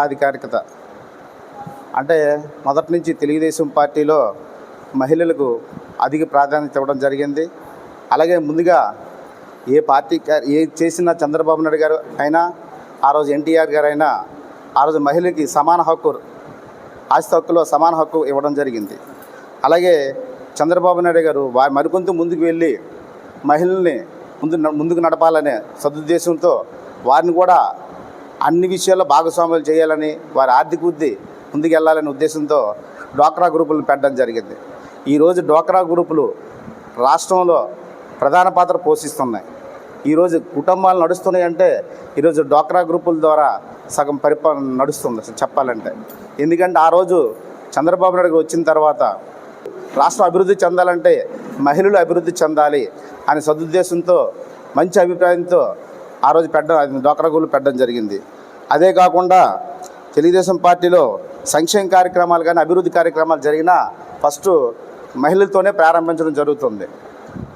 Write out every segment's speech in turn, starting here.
అధికారికత. అంటే మొదటి నుంచి తెలుగుదేశం పార్టీలో మహిళలకు అధిక ప్రాధాన్యత ఇవ్వడం జరిగింది. అలాగే ముందుగా ఏ పార్టీ ఏ చేసిన చంద్రబాబు నాయుడు గారు అయినా ఆ రోజు ఎన్టీఆర్ గారు అయినా ఆ రోజు మహిళకి సమాన హక్కు ఆస్తి హక్కులో సమాన హక్కు ఇవ్వడం జరిగింది. అలాగే చంద్రబాబు నాయుడు గారు వారి మరికొంత ముందుకు వెళ్ళి మహిళల్ని ముందు ముందుకు నడపాలనే సదుద్దేశంతో వారిని కూడా అన్ని విషయాల్లో భాగస్వాములు చేయాలని వారి ఆర్థిక వృద్ధి ముందుకెళ్ళాలనే ఉద్దేశంతో డ్వాక్రా గ్రూపులు పెట్టడం జరిగింది. ఈరోజు డ్వాక్రా గ్రూపులు రాష్ట్రంలో ప్రధాన పాత్ర పోషిస్తున్నాయి. ఈరోజు కుటుంబాలు నడుస్తున్నాయి అంటే ఈరోజు డ్వాక్రా గ్రూపుల ద్వారా సగం పరిపాలన నడుస్తుంది చెప్పాలంటే. ఎందుకంటే ఆ రోజు చంద్రబాబు నాయుడు వచ్చిన తర్వాత రాష్ట్రం అభివృద్ధి చెందాలంటే మహిళలు అభివృద్ధి చెందాలి అనే సదుద్దేశంతో మంచి అభిప్రాయంతో ఆ రోజు పెట్టడం డ్వాక్రా గ్రూపులు పెట్టడం జరిగింది. అదే కాకుండా తెలుగుదేశం పార్టీలో సంక్షేమ కార్యక్రమాలు కానీ అభివృద్ధి కార్యక్రమాలు జరిగినా ఫస్ట్ మహిళలతోనే ప్రారంభించడం జరుగుతుంది.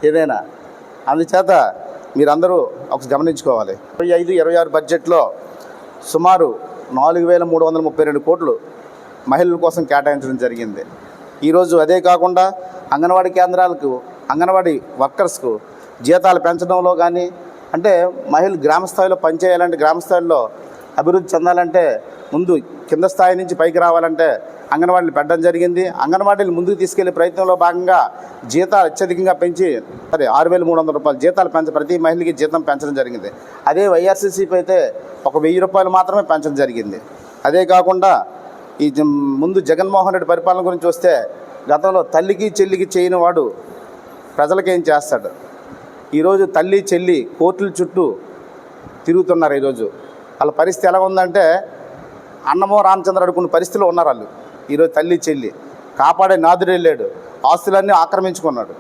ఏదైనా. అందుచేత మీరందరూ ఒక గమనించుకోవాలి. ఇరవై ఐదు ఇరవై ఆరు బడ్జెట్లో సుమారు నాలుగు వేల మూడు వందల ముప్పై రెండు కోట్లు మహిళల కోసం కేటాయించడం జరిగింది. ఈరోజు అదే కాకుండా అంగన్వాడీ కేంద్రాలకు అంగన్వాడీ వర్కర్స్కు జీతాలు పెంచడంలో కానీ అంటే మహిళలు గ్రామ స్థాయిలో పనిచేయాలంటే గ్రామ స్థాయిలో అభివృద్ధి చెందాలంటే ముందు కింద స్థాయి నుంచి పైకి రావాలంటే అంగన్వాడీలు పెట్టడం జరిగింది. అంగన్వాడీలు ముందుకు తీసుకెళ్ళే ప్రయత్నంలో భాగంగా జీతాలు అత్యధికంగా పెంచి సరే ఆరు వేల మూడు వందల రూపాయలు జీతాలు పెంచ ప్రతి మహిళకి జీతం పెంచడం జరిగింది. అదే వైఆర్సీసీపీ అయితే ఒక వెయ్యి రూపాయలు మాత్రమే పెంచడం జరిగింది. అదే కాకుండా ఈ ముందు జగన్మోహన్ రెడ్డి పరిపాలన గురించి వస్తే గతంలో తల్లికి చెల్లికి చేయని వాడు ప్రజలకేం చేస్తాడు? ఈరోజు తల్లి చెల్లి కోర్టుల చుట్టూ తిరుగుతున్నారు ఈరోజు. వాళ్ళ పరిస్థితి ఎలా ఉందంటే అన్నమో రామచంద్ర అడుకున్న పరిస్థితిలో ఉన్నారు వాళ్ళు. ఈరోజు తల్లి చెల్లి కాపాడే నాదుడు వెళ్ళాడు ఆస్తులన్నీ ఆక్రమించుకున్నాడు.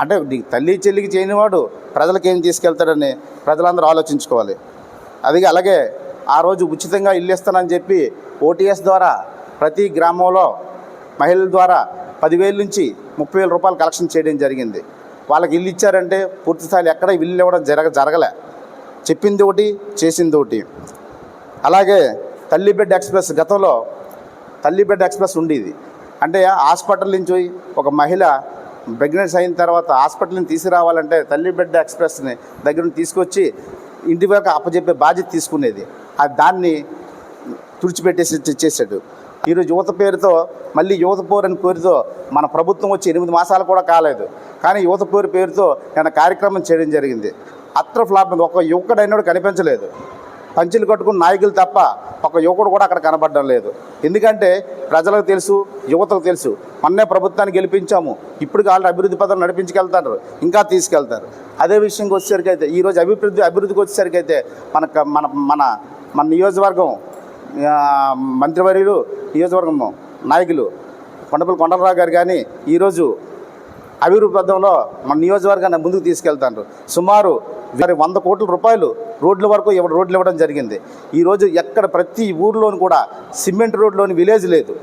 అంటే తల్లి చెల్లికి చేయనివాడు ప్రజలకు ఏం తీసుకెళ్తాడని ప్రజలందరూ ఆలోచించుకోవాలి. అది అలాగే ఆ రోజు ఉచితంగా ఇల్లు ఇస్తానని చెప్పి ఓటీఎస్ ద్వారా ప్రతి గ్రామంలో మహిళల ద్వారా పదివేల నుంచి ముప్పై వేల రూపాయలు కలెక్షన్ చేయడం జరిగింది. వాళ్ళకి ఇల్లు ఇచ్చారంటే పూర్తి స్థాయిలో ఎక్కడ ఇల్లు ఇవ్వడం జరగ జరగలే. చెప్పింది ఒకటి చేసింది ఒకటి. అలాగే తల్లిబెడ్ ఎక్స్ప్రెస్ గతంలో తల్లిబెడ్ ఎక్స్ప్రెస్ ఉండేది. అంటే హాస్పిటల్ నుంచి పోయి ఒక మహిళ ప్రెగ్నెన్స్ అయిన తర్వాత హాస్పిటల్ని తీసుకురావాలంటే తల్లిబెడ్ ఎక్స్ప్రెస్ని దగ్గర నుంచి తీసుకొచ్చి ఇంటి వరకు అప్పచెప్పే బాధ్యత తీసుకునేది. దాన్ని తుడిచిపెట్టేసి చేశాడు. ఈరోజు యువత పేరుతో మళ్ళీ యువత పోరు అని పేరుతో మన ప్రభుత్వం వచ్చి ఎనిమిది మాసాలు కూడా కాలేదు. కానీ యువత పేరు పేరుతో నేను కార్యక్రమం చేయడం జరిగింది. అత్ర ఫ్లాప్ ఒక యువకుడైనడు కనిపించలేదు. పంచులు కట్టుకున్న నాయకులు తప్ప ఒక యువకుడు కూడా అక్కడ కనబడడం లేదు. ఎందుకంటే ప్రజలకు తెలుసు యువతకు తెలుసు. మొన్నే ప్రభుత్వాన్ని గెలిపించాము. ఇప్పుడు వాళ్ళు అభివృద్ధి పథకం నడిపించుకెళ్తారు. ఇంకా తీసుకెళ్తారు. అదే విషయంకి వచ్చేసరికి అయితే ఈరోజు అభివృద్ధి అభివృద్ధికి వచ్చేసరికి అయితే మన మన మన మన నియోజకవర్గం మంత్రివర్యులు నియోజకవర్గం నాయకులు కొండపల్లి కొండలరావు గారు కానీ ఈరోజు అభివృద్ధి పథంలో మన నియోజకవర్గాన్ని ముందుకు తీసుకెళ్తాను సుమారు మరి వంద కోట్ల రూపాయలు రోడ్ల వరకు ఇవ్వ రోడ్లు ఇవ్వడం జరిగింది. ఈరోజు ఎక్కడ ప్రతి ఊర్లోనూ కూడా సిమెంట్ రోడ్లోని విలేజ్ లేదు.